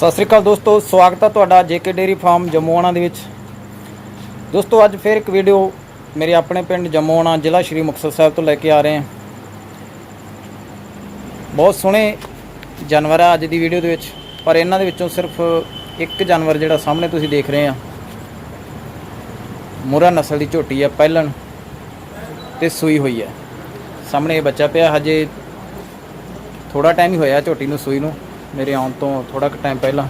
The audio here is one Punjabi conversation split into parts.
ਸਤਿ ਸ੍ਰੀ ਅਕਾਲ ਦੋਸਤੋ, ਸਵਾਗਤ ਹੈ ਤੁਹਾਡਾ ਜੇਕੇ ਡੇਰੀ ਫਾਰਮ ਜੰਮੂਆਣਾ ਦੇ ਵਿੱਚ। ਦੋਸਤੋ, ਅੱਜ ਫਿਰ ਇੱਕ ਵੀਡੀਓ ਮੇਰੇ ਆਪਣੇ ਪਿੰਡ ਜੰਮੂਆਣਾ ਜ਼ਿਲ੍ਹਾ ਸ਼੍ਰੀ ਮੁਕਤਸਰ ਸਾਹਿਬ ਤੋਂ ਲੈ ਕੇ ਆ ਰਹੇ ਹਾਂ। ਬਹੁਤ ਸੋਹਣੇ ਜਾਨਵਰ ਆ ਅੱਜ ਦੀ ਵੀਡੀਓ ਦੇ ਵਿੱਚ, ਪਰ ਇਹਨਾਂ ਦੇ ਵਿੱਚੋਂ ਸਿਰਫ ਇੱਕ ਜਾਨਵਰ ਜਿਹੜਾ ਸਾਹਮਣੇ ਤੁਸੀਂ ਦੇਖ ਰਹੇ ਆ ਮੁਰਾ ਨਸਲ ਦੀ ਝੋਟੀ ਹੈ ਪਹਿਲਣ ਤੇ ਸੂਈ ਹੋਈ ਹੈ ਸਾਹਮਣੇ ਇਹ ਬੱਚਾ ਪਿਆ, ਹਜੇ ਥੋੜਾ ਟਾਈਮ ਹੀ ਹੋਇਆ ਝੋਟੀ ਨੂੰ, ਸੂਈ ਨੂੰ। ਮੇਰੇ ਆਉਣ ਤੋਂ ਥੋੜਾ ਕੁ ਟਾਈਮ ਪਹਿਲਾਂ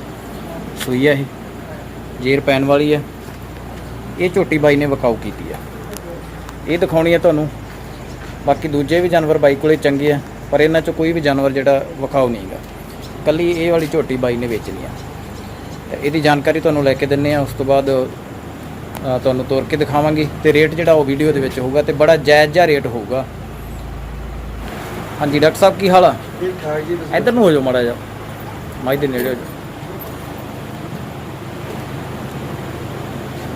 ਸੂਈ ਹੈ ਇਹ ਜੇਰ ਪੈਣ ਵਾਲੀ ਹੈ ਇਹ ਝੋਟੀ ਬਾਈ ਨੇ ਵਕਾਊ ਕੀਤੀ ਹੈ ਇਹ ਦਿਖਾਉਣੀ ਹੈ ਤੁਹਾਨੂੰ। ਬਾਕੀ ਦੂਜੇ ਵੀ ਜਾਨਵਰ ਬਾਈ ਕੋਲੇ ਚੰਗੇ ਆ ਪਰ ਇਹਨਾਂ ਚੋਂ ਕੋਈ ਵੀ ਜਾਨਵਰ ਜਿਹੜਾ ਵਕਾਊ ਨਹੀਂਗਾ ਕੱਲੀ ਇਹ ਵਾਲੀ ਝੋਟੀ ਬਾਈ ਨੇ ਵੇਚਣੀ ਆ। ਇਹਦੀ ਜਾਣਕਾਰੀ ਤੁਹਾਨੂੰ ਲੈ ਕੇ ਦਿੰਨੇ ਆ ਉਸ ਤੋਂ ਬਾਅਦ ਤੁਹਾਨੂੰ ਤੋਰ ਕੇ ਦਿਖਾਵਾਂਗੇ। ਤੇ ਰੇਟ ਜਿਹੜਾ ਉਹ ਵੀਡੀਓ ਦੇ ਵਿੱਚ ਹੋਊਗਾ ਤੇ ਬੜਾ ਜਾਇਜ਼ ਜਿਹਾ ਰੇਟ ਹੋਊਗਾ। ਹਾਂਜੀ ਡਾਕਟਰ ਸਾਹਿਬ ਕੀ ਹਾਲ ਆ? ਠੀਕ ਠਾਕ ਜੀ ਤੁਸੀਂ ਇੱਧਰ ਨੂੰ ਹੋ ਜਾਓ ਮਾੜਾ ਜਿਹਾ। ਮਾਈ ਦੇ ਨੇੜੇ ਹੋ ਜਾਓ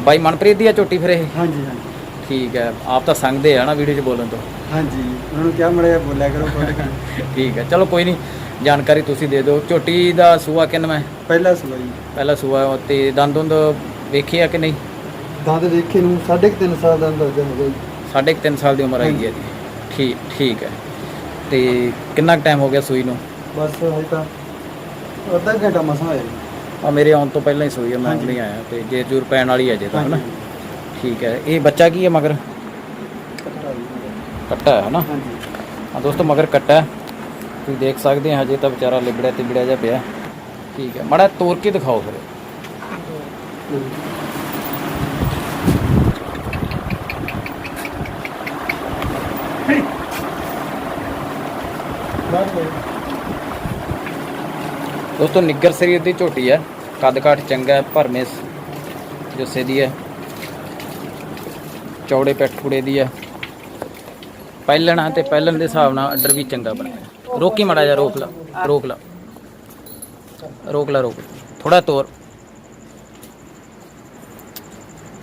ਬਾਈ ਮਨਪ੍ਰੀਤ ਦੀ ਆ ਝੋਟੀ ਫਿਰ ਇਹ? ਹਾਂਜੀ ਹਾਂਜੀ। ਠੀਕ ਹੈ ਆਪ ਤਾਂ ਸੰਗਦੇ ਆ ਨਾ ਵੀਡੀਓ 'ਚ ਬੋਲਣ ਤੋਂ। ਹਾਂਜੀ ਉਹਨਾਂ ਨੂੰ ਕਿਹਾ ਮੜਿਆ ਬੋਲਿਆ ਕਰੋ ਖੁੱਲ ਕੇ ਠੀਕ ਹੈ ਚਲੋ ਕੋਈ ਨਹੀਂ ਜਾਣਕਾਰੀ ਤੁਸੀਂ ਦੇ ਦਿਓ। ਝੋਟੀ ਦਾ ਸੂਆ ਕਿੰਨਾ ਹੈ? ਪਹਿਲਾ ਸੂਆ ਜੀ। ਪਹਿਲਾ ਸੂਆ ਤੇ ਦੰਦ ਦੁੰਦ ਵੇਖਿਆ ਕਿ ਨਹੀਂ? ਦੰਦ ਦੇਖੇ ਨੂੰ 3.5 ਸਾਲ ਦਾ ਅੰਦਾਜ਼ਾ ਹੋ ਗਿਆ ਜੀ। ਸਾਢੇ ਕੁ ਤਿੰਨ ਸਾਲ ਦੀ ਉਮਰ ਆਈ ਹੈ ਜੀ। ਠੀਕ ਠੀਕ ਹੈ। ਤੇ ਕਿੰਨਾ ਟਾਈਮ ਹੋ ਗਿਆ ਸੂਈ ਨੂੰ? ਬਸ ਹਜੇ ਤਾਂ ਅੱਧਾ ਘੰਟਾ ਮਸਾਂ ਹੋਇਆ ਜੀ। ਆ ਮੇਰੇ ਆਉਣ ਤੋਂ ਪਹਿਲਾਂ ਹੀ ਸੂਈ ਹੈ ਮੈਂ। ਨਹੀਂ ਆਇਆ ਤੇ ਜੇ ਜੂਰ ਪੈਣ ਵਾਲੀ ਹੈ ਜੇ ਤਾਂ ਹਨਾ? ਹਾਂਜੀ। ਠੀਕ ਹੈ। ਇਹ ਬੱਚਾ ਕੀ ਹੈ ਮਗਰ? ਕੱਟਾ ਹੈ ਨਾ ਹਾਂਜੀ। ਆ ਦੋਸਤੋ ਮਗਰ ਕੱਟਾ ਹੈ। ਤੁਸੀਂ ਦੇਖ ਸਕਦੇ ਆ ਹਜੇ ਤਾਂ ਵਿਚਾਰਾ ਲਿਬੜਿਆ ਤੇ ਬਿੜਿਆ ਜਿਹਾ ਪਿਆ। ਠੀਕ ਹੈ। ਮੜਾ ਤੋੜ ਕੇ ਦਿਖਾਓ ਫਿਰ। ਦੋਸਤੋ ਨਿੱਗਰ ਸਰੀਰ ਦੀ ਝੋਟੀ ਹੈ। ਕੱਦ ਕਾਠ ਚੰਗਾ ਹੈ, ਭਰਮੇ ਜੁੱਸੇ ਦੀ ਹੈ। ਚੌੜੇ ਪੈਠ ਦੀ ਹੈ। ਪਹਿਲਣਾ ਤੇ ਪਹਿਲਣ ਦੇ ਹਿਸਾਬ ਨਾਲ ਆਰਡਰ ਵੀ ਚੰਗਾ ਬਣਿਆ ਰੋਕੀ ਮੜਾ ਜਾ ਰੋਕ ਲਾ ਰੋਕ ਲਾ। ਰੋਕ ਲਾ, ਰੋਕ ਥੋੜਾ ਤੋਰ।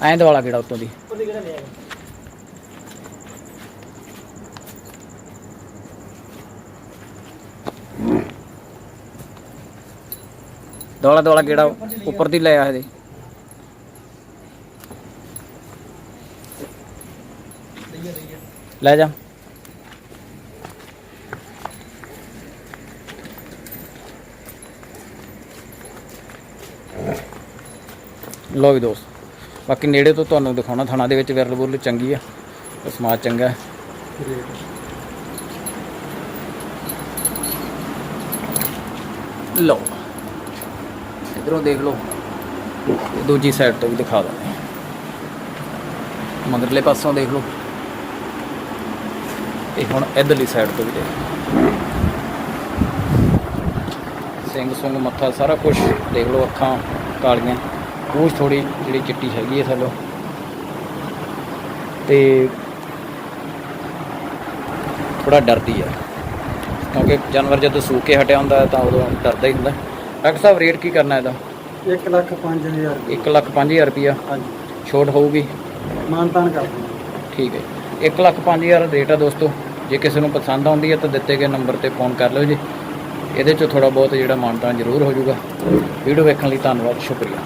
ਐਂ ਵਾਲਾ ਕਿਹੜਾ ਉੱਤੋਂ ਦੀ? ਦੌਲਾ ਦੌਲਾ ਕਿਹੜਾ ਉੱਪਰ ਦੀ ਲੈ ਆ ਇਹਦੇ ਲੈ ਜਾ। ਲੋ ਵੀ ਦੋਸਤ, ਬਾਕੀ ਨੇੜੇ ਤੋਂ ਤੁਹਾਨੂੰ ਦਿਖਾਉਣਾ, ਥਾਣਾ ਦੇ ਵਿੱਚ ਵਿਰਲ ਬੁਰਲ ਚੰਗੀ ਆ ਸਮਾਜ ਚੰਗਾ ਹੈ। ਲਓ। ਇਧਰੋਂ ਦੇਖ ਲਓ। ਤੇ ਦੂਜੀ ਸਾਈਡ ਤੋਂ ਵੀ ਦਿਖਾ ਦਿੰਦੇ ਹਾਂ। ਮਗਰਲੇ ਪਾਸੋਂ ਦੇਖ ਲਓ। ਤੇ ਹੁਣ ਇਧਰਲੀ ਸਾਈਡ ਤੋਂ ਵੀ ਦੇਖ ਸਿੰਘ ਸੁੰਗ ਮੱਥਾ ਸਾਰਾ ਕੁਝ ਦੇਖ ਲਓ, ਅੱਖਾਂ ਕਾਲੀਆਂ। ਪੂਛ ਥੋੜੀ ਜਿਹੜੀ ਚਿੱਟੀ ਹੈਗੀ ਹੈ ਥੱਲੋਂ। ਤੇ ਥੋੜਾ ਡਰਦੀ ਆ। ਕਿਉਂਕਿ ਜਾਨਵਰ ਜਦੋਂ ਸੂਕ ਕੇ ਹਟਿਆ ਹੁੰਦਾ ਤਾਂ ਉਦੋਂ ਡਰਦਾ ਹੀ ਹੁੰਦਾ। ਡਾਕਟਰ ਸਾਹਿਬ ਰੇਟ ਕੀ ਕਰਨਾ ਇਹਦਾ? 1 ਲੱਖ 5000 1 ਲੱਖ 5000 ਰੁਪਿਆ ਹਾਂਜੀ। ਛੋਟ ਹੋਊਗੀ? ਮਾਨਤਾਨ ਕਰ ਠੀਕ ਹੈ। 1 ਲੱਖ 5000 ਰੇਟ ਆ ਦੋਸਤੋ ਜੇ ਕਿਸੇ ਨੂੰ ਪਸੰਦ ਆਉਂਦੀ ਹੈ ਤਾਂ ਦਿੱਤੇ ਗਏ ਨੰਬਰ ਤੇ ਫੋਨ ਕਰ ਲਿਓ ਜੀ। ਇਹਦੇ 'ਚ ਥੋੜਾ ਬਹੁਤ ਜਿਹੜਾ ਮਾਨਤਾਨ ਜ਼ਰੂਰ ਹੋ ਜਾਊਗਾ। ਵੀਡੀਓ ਵੇਖਣ ਲਈ ਧੰਨਵਾਦ ਸ਼ੁਕਰੀਆ।